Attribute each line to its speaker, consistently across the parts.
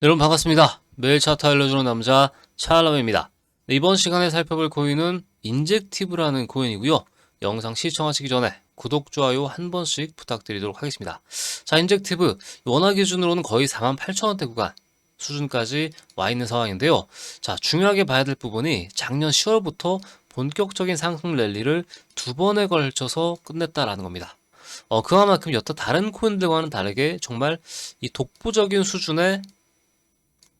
Speaker 1: 여러분 반갑습니다. 매일 차트 알려주는 남자 차알람입니다. 네, 이번 시간에 살펴볼 코인은 인젝티브라는 코인이고요. 영상 시청하시기 전에 구독, 좋아요 한 번씩 부탁드리도록 하겠습니다. 자, 인젝티브 원화 기준으로는 거의 48,000원대 구간 수준까지 와 있는 상황인데요. 자, 중요하게 봐야 될 부분이 작년 10월부터 본격적인 상승 랠리를 두 번에 걸쳐서 끝냈다라는 겁니다. 어, 그만큼 여타 다른 코인들과는 다르게 정말 이 독보적인 수준의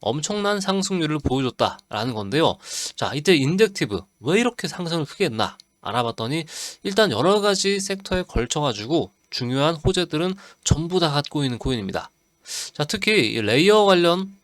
Speaker 1: 엄청난 상승률을 보여줬다라는 건데요. 자, 이때 인젝티브 왜 이렇게 상승을 크게 했나 알아봤더니 일단 여러 가지 섹터에 걸쳐가지고 중요한 호재들은 전부 다 갖고 있는 코인입니다. 자, 특히 이 레이어 관련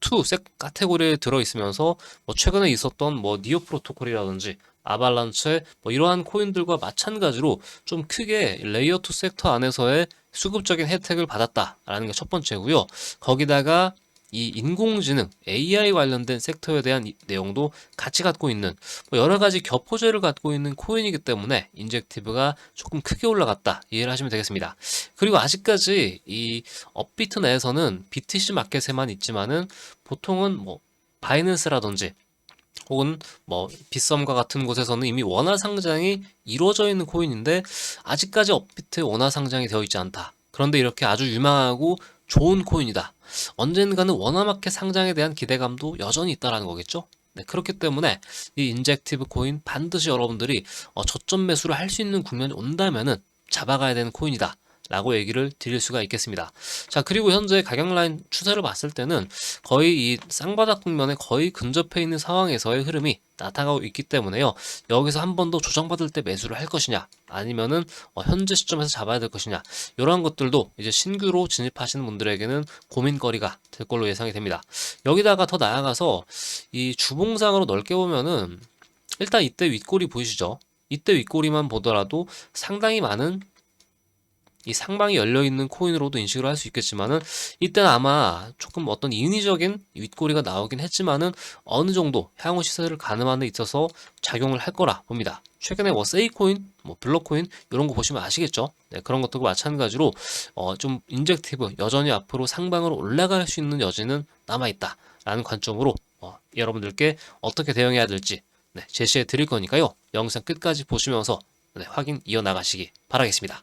Speaker 1: 2색 카테고리에 들어 있으면서 뭐 최근에 있었던 뭐 니오 프로토콜이라든지 아발란체 뭐 이러한 코인들과 마찬가지로 좀 크게 레이어 2 섹터 안에서의 수급적인 혜택을 받았다라는 게 첫 번째고요. 거기다가 이 인공지능 AI 관련된 섹터에 대한 이 내용도 같이 갖고 있는 뭐 여러 가지 겹호재를 갖고 있는 코인이기 때문에 인젝티브가 조금 크게 올라갔다 이해를 하시면 되겠습니다. 그리고 아직까지 이 업비트 내에서는 BTC 마켓에만 있지만은 보통은 뭐 바이낸스라든지 혹은 뭐 빗썸과 같은 곳에서는 이미 원화 상장이 이루어져 있는 코인인데 아직까지 업비트에 원화 상장이 되어 있지 않다. 그런데 이렇게 아주 유망하고 좋은 코인이다. 언젠가는 원화 마켓 상장에 대한 기대감도 여전히 있다라는 거겠죠? 네, 그렇기 때문에 이 인젝티브 코인 반드시 여러분들이 어, 저점 매수를 할 수 있는 국면이 온다면은 잡아가야 되는 코인이다. 라고 얘기를 드릴 수가 있겠습니다. 자, 그리고 현재 가격 라인 추세를 봤을 때는 거의 이 쌍바닥 국면에 거의 근접해 있는 상황에서의 흐름이 나타나고 있기 때문에요. 여기서 한 번 더 조정받을 때 매수를 할 것이냐, 아니면은 어, 현재 시점에서 잡아야 될 것이냐, 이러한 것들도 이제 신규로 진입하시는 분들에게는 고민거리가 될 걸로 예상이 됩니다. 여기다가 더 나아가서 이 주봉상으로 넓게 보면은 일단 이때 윗골이 보이시죠? 이때 윗골이만 보더라도 상당히 많은 이 상방이 열려 있는 코인으로도 인식을 할 수 있겠지만은 이때는 아마 조금 어떤 인위적인 윗꼬리가 나오긴 했지만은 어느 정도 향후 시세를 가늠하는 데 있어서 작용을 할 거라 봅니다. 최근에 뭐 세이코인, 뭐 블록코인 이런 거 보시면 아시겠죠? 네, 그런 것들과 마찬가지로 어, 좀 인젝티브 여전히 앞으로 상방으로 올라갈 수 있는 여지는 남아 있다라는 관점으로 어, 여러분들께 어떻게 대응해야 될지 네, 제시해 드릴 거니까요. 영상 끝까지 보시면서 네, 확인 이어 나가시기 바라겠습니다.